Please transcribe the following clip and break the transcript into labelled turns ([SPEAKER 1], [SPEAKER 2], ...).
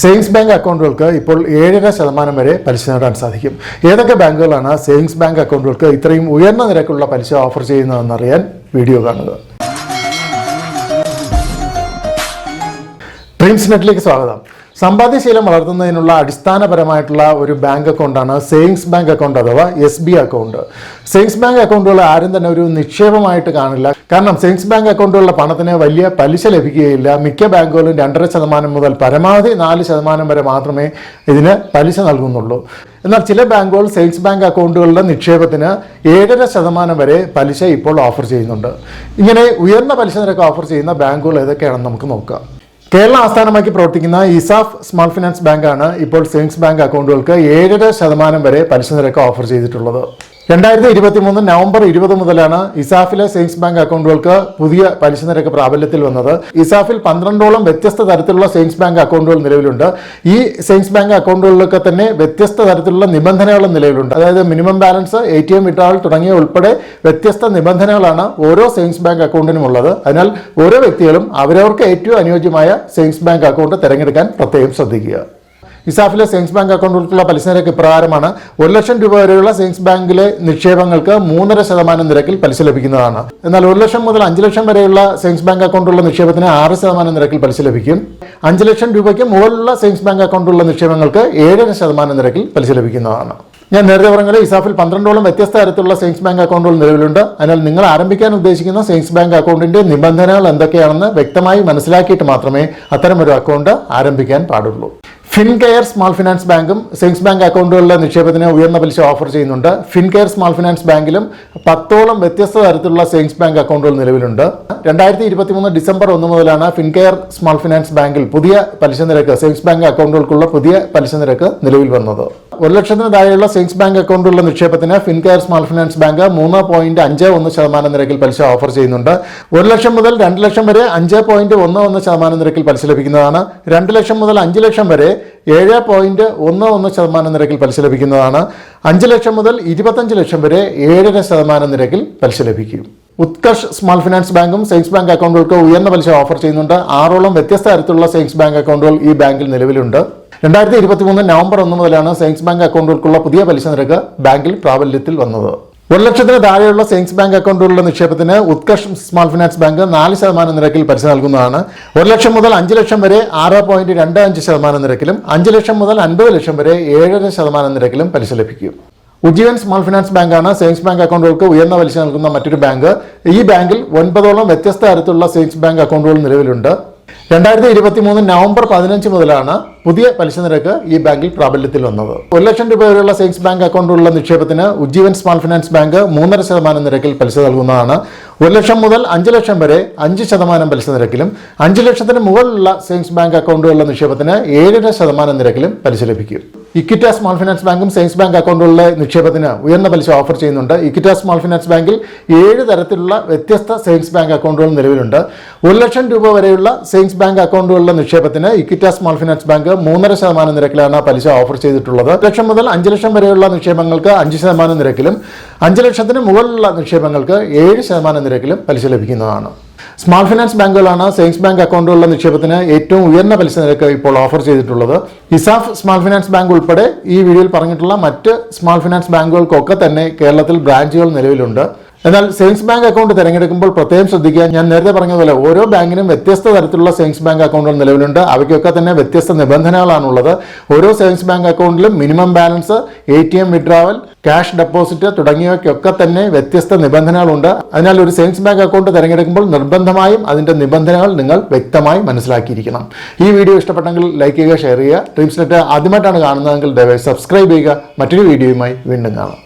[SPEAKER 1] Savings bank അക്കൗണ്ടുകൾക്ക് ഇപ്പോൾ ഏഴര ശതമാനം വരെ പലിശ നേടാൻ സാധിക്കും. ഏതൊക്കെ ബാങ്കുകളാണ് സേവിങ്സ് ബാങ്ക് അക്കൗണ്ടുകൾക്ക് ഇത്രയും ഉയർന്ന നിരക്കുള്ള പലിശ ഓഫർ ചെയ്യുന്നതെന്നറിയാൻ വീഡിയോ കാണുക. ഡ്രീംസ് നെറ്റിലേക്ക് സ്വാഗതം. സമ്പാദ്യശീലം വളർത്തുന്നതിനുള്ള അടിസ്ഥാനപരമായിട്ടുള്ള ഒരു ബാങ്ക് അക്കൗണ്ടാണ് സേവിങ്സ് ബാങ്ക് അക്കൗണ്ട് അഥവാ S B account. Savings bank അക്കൗണ്ടുകൾ ആരും തന്നെ ഒരു നിക്ഷേപമായിട്ട് കാണില്ല. കാരണം സേവിങ്സ് ബാങ്ക് അക്കൗണ്ടുകളുടെ പണത്തിന് വലിയ പലിശ ലഭിക്കുകയില്ല. മിക്ക ബാങ്കുകളും രണ്ടര ശതമാനം മുതൽ പരമാവധി നാല് ശതമാനം വരെ മാത്രമേ ഇതിന് പലിശ നൽകുന്നുള്ളൂ. എന്നാൽ ചില ബാങ്കുകൾ സേവിങ്സ് ബാങ്ക് അക്കൗണ്ടുകളുടെ നിക്ഷേപത്തിന് ഏഴര ശതമാനം വരെ പലിശ ഇപ്പോൾ ഓഫർ ചെയ്യുന്നുണ്ട്. ഇങ്ങനെ ഉയർന്ന പലിശ നിരക്ക് ഓഫർ ചെയ്യുന്ന ബാങ്കുകൾ ഏതൊക്കെയാണെന്ന് നമുക്ക് നോക്കാം. കേരള ആസ്ഥാനമാക്കി പ്രവർത്തിക്കുന്ന ഇസാഫ് സ്മാൾ ഫിനാൻസ് ബാങ്കാണ് ഇപ്പോൾ സേവിങ്സ് ബാങ്ക് അക്കൗണ്ടുകൾക്ക് ഏഴര ശതമാനം വരെ പലിശ നിരക്ക് ഓഫർ ചെയ്തിട്ടുള്ളത്. രണ്ടായിരത്തി ഇരുപത്തി മൂന്ന് നവംബർ ഇരുപത് മുതലാണ് ഇസാഫിലെ സേവിങ്സ് ബാങ്ക് അക്കൗണ്ടുകൾക്ക് പുതിയ പലിശ നിരക്ക് പ്രാബല്യത്തിൽ വന്നത്. ഇസാഫിൽ പന്ത്രണ്ടോളം വ്യത്യസ്ത തരത്തിലുള്ള സേവിങ്സ് ബാങ്ക് അക്കൗണ്ടുകൾ നിലവിലുണ്ട്. ഈ സേവിങ്സ് ബാങ്ക് അക്കൗണ്ടുകളിലൊക്കെ തന്നെ വ്യത്യസ്ത തരത്തിലുള്ള നിബന്ധനകളും നിലവിലുണ്ട്. അതായത് minimum balance A T M withdrawal തുടങ്ങിയ ഉൾപ്പെടെ വ്യത്യസ്ത നിബന്ധനകളാണ് ഓരോ സേവിങ്സ് ബാങ്ക് അക്കൗണ്ടിനും ഉള്ളത്. അതിനാൽ ഓരോ വ്യക്തികളും അവരവർക്ക് ഏറ്റവും അനുയോജ്യമായ സേവിങ്സ് ബാങ്ക് അക്കൗണ്ട് തിരഞ്ഞെടുക്കാൻ പ്രത്യേകം ശ്രദ്ധിക്കുക. ഇസാഫിലെ സേവിങ്സ് ബാങ്ക് അക്കൗണ്ടുകൾക്കുള്ള പലിശ നിരക്ക് ഇപ്രകാരമാണ് ഒരു ലക്ഷം രൂപ വരെയുള്ള സേവിങ്സ് ബാങ്കിലെ നിക്ഷേപങ്ങൾക്ക് മൂന്നര ശതമാനം നിരക്കിൽ പലിശ ലഭിക്കുന്നതാണ്. എന്നാൽ ഒരു ലക്ഷം മുതൽ അഞ്ച് ലക്ഷം വരെയുള്ള സേവിങ്സ് ബാങ്ക് അക്കൗണ്ടുള്ള നിക്ഷേപത്തിന് ആറ് ശതമാനം നിരക്കിൽ പലിശ ലഭിക്കും. അഞ്ച് ലക്ഷം രൂപയ്ക്ക് മുകളിലുള്ള സേവിങ്സ് ബാങ്ക് അക്കൗണ്ടുള്ള നിക്ഷേപങ്ങൾക്ക് ഏഴര ശതമാനം നിരക്കിൽ പലിശ ലഭിക്കുന്നതാണ്. ഞാൻ നേരത്തെ പറഞ്ഞത് ഇസാഫിൽ പന്ത്രണ്ടോളം വ്യത്യസ്ത തരത്തിലുള്ള സേവിങ്സ് ബാങ്ക് അക്കൗണ്ടുകൾ നിലവിലുണ്ട്. അതിനാൽ നിങ്ങൾ ആരംഭിക്കാൻ ഉദ്ദേശിക്കുന്ന സേവിങ്സ് ബാങ്ക് അക്കൗണ്ടിന്റെ നിബന്ധനകൾ എന്തൊക്കെയാണെന്ന് വ്യക്തമായി മനസ്സിലാക്കിയിട്ട് മാത്രമേ അത്തരമൊരു അക്കൗണ്ട് ആരംഭിക്കാൻ പാടുള്ളൂ. ഫിൻകെയർ സ്മോൾ ഫിനാൻസ് ബാങ്കും സേവിങ്സ് ബാങ്ക് അക്കൗണ്ടുകളിലെ നിക്ഷേപത്തിന് ഉയർന്ന പലിശ ഓഫർ ചെയ്യുന്നുണ്ട്. ഫിൻകെയർ സ്മോൾ ഫിനാൻസ് ബാങ്കിലും പത്തോളം വ്യത്യസ്ത തരത്തിലുള്ള സേവിങ്സ് ബാങ്ക് അക്കൗണ്ടുകൾ നിലവിലുണ്ട്. രണ്ടായിരത്തി ഇരുപത്തി മൂന്ന് ഡിസംബർ ഒന്ന് മുതലാണ് ഫിൻകെയർ സ്മോൾ ഫിനാൻസ് ബാങ്കിൽ പുതിയ പലിശ നിരക്ക് സേവിങ്സ് ബാങ്ക് അക്കൗണ്ടുകൾക്കുള്ള പുതിയ പലിശ നിരക്ക് നിലവിൽ വന്നത്. ഒരു ലക്ഷത്തിന് താഴെയുള്ള സേവിങ്സ് ബാങ്ക് അക്കൗണ്ടിലുള്ള നിക്ഷേപത്തിന് ഫിൻകെയർ സ്മാൾ ഫിനാൻസ് ബാങ്ക് മൂന്ന് പോയിന്റ് അഞ്ച് ഒന്ന് ശതമാനം നിരക്കിൽ പലിശ ഓഫർ ചെയ്യുന്നുണ്ട്. ഒരു ലക്ഷം മുതൽ രണ്ട് ലക്ഷം വരെ അഞ്ച് പോയിന്റ് ഒന്ന് ഒന്ന് ശതമാനം നിരക്കിൽ പലിശ ലഭിക്കുന്നതാണ്. രണ്ട് ലക്ഷം മുതൽ അഞ്ച് ലക്ഷം വരെ ഏഴ് പോയിന്റ് ഒന്ന് ഒന്ന് ശതമാനം നിരക്കിൽ പലിശ ലഭിക്കുന്നതാണ്. അഞ്ച് ലക്ഷം മുതൽ ഇരുപത്തഞ്ച് ലക്ഷം വരെ ഏഴര ശതമാനം നിരക്കിൽ പലിശ ലഭിക്കും. ഉത്കർഷ് സ്മാൾ ഫിനാൻസ് ബാങ്കും സേവിങ്സ് ബാങ്ക് അക്കൗണ്ടുകൾക്ക് ഉയർന്ന പലിശ ഓഫർ ചെയ്യുന്നുണ്ട്. ആറോളം വ്യത്യസ്ത തരത്തിലുള്ള സേവിങ്സ് ബാങ്ക് അക്കൗണ്ടുകൾ ഈ ബാങ്കിൽ നിലവിലുണ്ട്. രണ്ടായിരത്തി ഇരുപത്തി മൂന്ന് നവംബർ ഒന്ന് മുതലാണ് സേവിങ്സ് ബാങ്ക് അക്കൗണ്ടുകൾക്കുള്ള പുതിയ പലിശ നിരക്ക് ബാങ്കിൽ പ്രാബല്യത്തിൽ വന്നത്. ഒരു ലക്ഷത്തിന് താഴെയുള്ള സേവിങ്സ് ബാങ്ക് അക്കൗണ്ടുകളുടെ നിക്ഷേപത്തിന് ഉത്കർഷ് സ്മാൾ ഫിനാൻസ് ബാങ്ക് നാല് ശതമാനം നിരക്കിൽ പലിശ നൽകുന്നതാണ്. ഒരു ലക്ഷം മുതൽ അഞ്ച് ലക്ഷം വരെ ആറ് പോയിന്റ് രണ്ട് അഞ്ച് ശതമാനം നിരക്കിലും അഞ്ച് ലക്ഷം മുതൽ അൻപത് ലക്ഷം വരെ ഏഴര ശതമാനം നിരക്കിലും പലിശ ലഭിക്കും. ഉജ്ജീവൻ സ്മാൾ ഫിനാൻസ് ബാങ്കാണ് സേവിങ്സ് ബാങ്ക് അക്കൗണ്ടുകൾക്ക് ഉയർന്ന പലിശ നൽകുന്ന മറ്റൊരു ബാങ്ക്. ഈ ബാങ്കിൽ ഒൻപതോളം വ്യത്യസ്ത തരത്തിലുള്ള സേവിങ്സ് ബാങ്ക് അക്കൗണ്ടുകൾ നിലവിലുണ്ട്. രണ്ടായിരത്തി ഇരുപത്തി മൂന്ന് നവംബർ പതിനഞ്ച് മുതലാണ് പുതിയ പലിശ നിരക്ക് ഈ ബാങ്കിൽ പ്രാബല്യത്തിൽ വന്നത്. ഒരു ലക്ഷം രൂപ വരെയുള്ള സേവിങ്സ് ബാങ്ക് അക്കൗണ്ടുള്ള നിക്ഷേപത്തിന് ഉജ്ജീവൻ സ്മാൾ ഫിനാൻസ് ബാങ്ക് മൂന്നര ശതമാനം നിരക്കിൽ പലിശ നൽകുന്നതാണ്. ഒരു ലക്ഷം മുതൽ അഞ്ച് ലക്ഷം വരെ അഞ്ച് ശതമാനം പലിശ നിരക്കിലും അഞ്ച് ലക്ഷത്തിന് മുകളിലുള്ള സേവിങ്സ് ബാങ്ക് അക്കൗണ്ടുകളുള്ള നിക്ഷേപത്തിന് ഏഴര ശതമാനം നിരക്കിലും പലിശ ലഭിക്കും. ഇക്വിറ്റ സ്മോൾ ഫിനാൻസ് ബാങ്കും സേവിങ്സ് ബാങ്ക് അക്കൗണ്ടുകളിലെ നിക്ഷേപത്തിന് ഉയർന്ന പലിശ ഓഫർ ചെയ്യുന്നുണ്ട്. ഇക്വിറ്റ സ്മോൾ ഫിനാൻസ് ബാങ്കിൽ ഏഴ് തരത്തിലുള്ള വ്യത്യസ്ത സേവിങ്സ് ബാങ്ക് അക്കൗണ്ടുകൾ നിലവിലുണ്ട്. ഒരു ലക്ഷം രൂപ വരെയുള്ള സേവിങ്സ് ബാങ്ക് അക്കൗണ്ടുകളിലെ നിക്ഷേപത്തിന് ഇക്വിറ്റ സ്മോൾ ഫിനാൻസ് ബാങ്ക് മൂന്നര ശതമാനം നിരക്കിലാണ് പലിശ ഓഫർ ചെയ്തിട്ടുള്ളത്. ലക്ഷം മുതൽ അഞ്ച് ലക്ഷം വരെയുള്ള നിക്ഷേപങ്ങൾക്ക് അഞ്ച് ശതമാനം നിരക്കിലും അഞ്ച് ലക്ഷത്തിന് മുകളിലുള്ള നിക്ഷേപങ്ങൾക്ക് ഏഴ് ശതമാനം നിരക്കിലും പലിശ ലഭിക്കുന്നതാണ്. സ്മാൾ ഫിനാൻസ് ബാങ്കുകളാണ് സേവിങ്സ് ബാങ്ക് അക്കൗണ്ടുകളുടെ നിക്ഷേപത്തിന് ഏറ്റവും ഉയർന്ന പലിശ നിരക്ക് ഇപ്പോൾ ഓഫർ ചെയ്തിട്ടുള്ളത്. ഇസാഫ് സ്മാൾ ഫിനാൻസ് ബാങ്ക് ഉൾപ്പെടെ ഈ വീഡിയോയിൽ പറഞ്ഞിട്ടുള്ള മറ്റ് സ്മാൾ ഫിനാൻസ് ബാങ്കുകൾക്കൊക്കെ തന്നെ കേരളത്തിൽ ബ്രാഞ്ചുകൾ നിലവിലുണ്ട്. എന്നാൽ സേവിങ്സ് ബാങ്ക് അക്കൗണ്ട് തിരഞ്ഞെടുക്കുമ്പോൾ പ്രത്യേകം ശ്രദ്ധിക്കുക ഞാൻ നേരത്തെ പറഞ്ഞതുപോലെ ഓരോ ബാങ്കിനും വ്യത്യസ്ത തരത്തിലുള്ള സേവിങ്സ് ബാങ്ക് അക്കൗണ്ടുകൾ നിലവിലുണ്ട്. അവയ്ക്കൊക്കെ തന്നെ വ്യത്യസ്ത നിബന്ധനകളാണുള്ളത്. ഓരോ savings bank അക്കൗണ്ടിലും minimum balance A T M withdrawal cash deposit തുടങ്ങിയവയ്ക്കൊക്കെ തന്നെ വ്യത്യസ്ത നിബന്ധനകളുണ്ട്. അതിനാൽ ഒരു സേവിങ്സ് ബാങ്ക് അക്കൗണ്ട് തിരഞ്ഞെടുക്കുമ്പോൾ നിർബന്ധമായും അതിന്റെ നിബന്ധനകൾ നിങ്ങൾ വ്യക്തമായി മനസ്സിലാക്കിയിരിക്കണം. ഈ വീഡിയോ ഇഷ്ടപ്പെട്ടെങ്കിൽ ലൈക്ക് ചെയ്യുക ഷെയർ ചെയ്യുക. ഡ്രീംസ് നെറ്റ് ആദ്യമായിട്ടാണ് കാണുന്നതെങ്കിൽ ദയവായി സബ്സ്ക്രൈബ് ചെയ്യുക. മറ്റൊരു വീഡിയോയുമായി വീണ്ടും കാണാം.